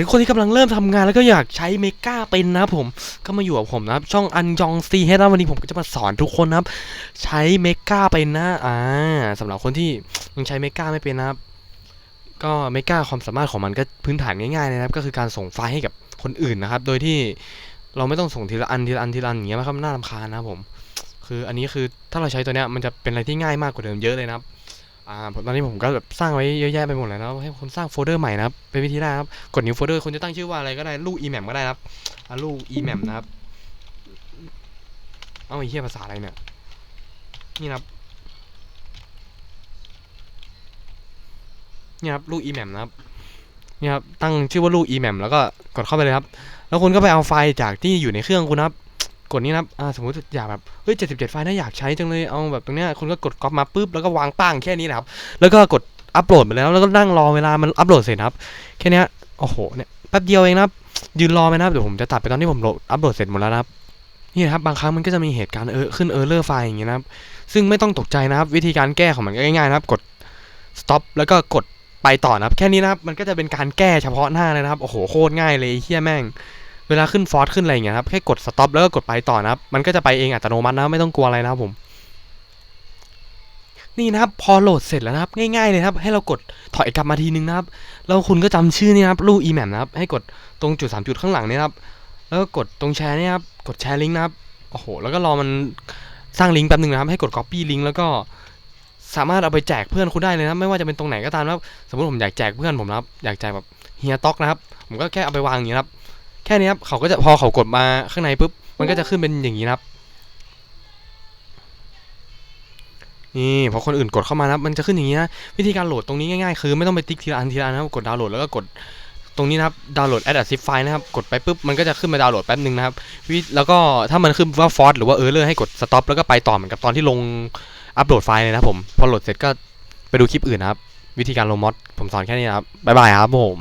ทุกคนที่กำลังเริ่มทำงานแล้วก็อยากใช้เมกาเป็นนะผมก็มาอยู่กับผมนะครับ ช่องอันยองซีเฮดนะวันนี้ผมก็จะมาสอนทุกคนนะครับ ใช้เมกาเป็นนะอ่าสำหรับคนที่ยังใช้เมกาไม่เป็นนะครับ ก็เมกาความสามารถของมันก็พื้นฐานง่ายๆเลยนะครับ ก็คือการส่งไฟล์ให้กับคนอื่นนะครับ โดยที่เราไม่ต้องส่งทีละอันทีละอันทีละอันอย่างเงี้ยนะครับน่ารำคาญนะผม คืออันนี้คือถ้าเราใช้ตัวเนี้ยมันจะเป็นอะไรที่ง่ายมากกว่าเดิมเยอะเลยนะครับ อ่าตอนนี้ผมก็แบบสร้างไว้เยอะแยะไปหมดเลยนะให้คนสร้างโฟลเดอร์ใหม่นะครับเป็นวิธีได้ครับกด new folder คุณจะตั้งชื่อว่าอะไรก็ได้ลูก emem ก็ได้ครับลูก emem นะครับเอาไอ้เหี้ยภาษาอะไรเนี่ยนี่ครับนี่ครับลูก emem นะครับนี่ครับตั้งชื่อว่าลูก emem แล้วก็กดเข้าไปเลยครับ แล้วคุณก็ไปเอาไฟล์จากที่อยู่ในเครื่องคุณครับ กดนี้นะครับสมมติอยากแบบ เฮ้ย77ไฟล์น่าอยากใช้จังเลย เอาแบบตรงเนี้ยคุณก็กดก๊อปมาปุ๊บ แล้วก็วางป้างแค่นี้นะครับ แล้วก็กดอัปโหลดไปแล้ว แล้วก็นั่งรอเวลามันอัปโหลดเสร็จนะครับ แค่นี้โอ้โห เนี่ย แป๊บเดียวเองนะครับ ยืนรอไปนะครับ เดี๋ยวผมจะตัดไปตอนที่ผมโหลดอัปโหลดเสร็จหมดแล้วนะครับ นี่นะครับ บางครั้งมันก็จะมีเหตุการณ์เออขึ้นเออร์เลอร์ไฟล์อย่างเงี้ยนะครับ ซึ่งไม่ต้องตกใจนะครับ วิธีการแก้ของมันก็ง่ายๆนะครับ กด stop แล้วก็กดไปต่อนะครับ แค่นี้นะครับ มันก็จะเป็นการแก้เฉพาะหน้าเลยนะครับ โอ้โห โคตรง่ายเลยเฮี้ยแม่ง เวลาขึ้นฟอร์สขึ้นอะไรอย่างเงี้ยครับแค่กด stop แล้วก็กดไปต่อนะครับ มันก็จะไปเองอัตโนมัตินะไม่ต้องกลัวอะไรนะครับผม นี่นะครับพอโหลดเสร็จแล้วนะครับ ง่ายๆเลยครับ ให้เรากดถอยกลับมาทีนึงนะครับแล้วคุณก็จำชื่อนี่นะครับลูก emem นะครับ ให้กดตรงจุดสามจุดข้างหลังนี่ครับแล้วก็กดตรงแชร์นี่ครับกดแชร์ลิงก์นะครับโอ้โหแล้วก็รอมันสร้างลิงก์แป๊บนึงนะครับให้กด copy ลิงก์แล้วก็สามารถเอาไปแจกเพื่อนคุณได้เลยนะไม่ว่าจะเป็นตรงไหนก็ตามนะครับสมมติผมอยากแจกเพื่อนผมนะครับอยากแจกแบบเฮียต็อกนะครับ ผมก็แค่เอาไปวางอย่างนี้นะครับ แค่นี้ครับเขาก็จะพอเขากดมาข้างในปุ๊บมันก็จะขึ้นเป็นอย่างนี้นะครับ นี่พอคนอื่นกดเข้ามานะครับมันจะขึ้นอย่างนี้นะวิธีการโหลดตรงนี้ง่ายๆคือไม่ต้องไปติ๊กทีละอันทีละอันนะครับกดดาวน์โหลดแล้วก็กดตรงนี้นะครับดาวน์โหลด add a zip file นะครับกดไปปุ๊บมันก็จะขึ้นมาดาวน์โหลดแป๊บนึงนะครับวิแล้วก็ถ้ามันขึ้นว่า force หรือว่า error ให้กด stop แล้วก็ไปต่อเหมือนกับตอนที่ลงอัปโหลดไฟล์เลยนะผมพอโหลดเสร็จก็ไปดูคลิปอื่นนะครับ วิธีการลงมอดผมสอนแค่นี้นะครับบ๊ายบายครับผม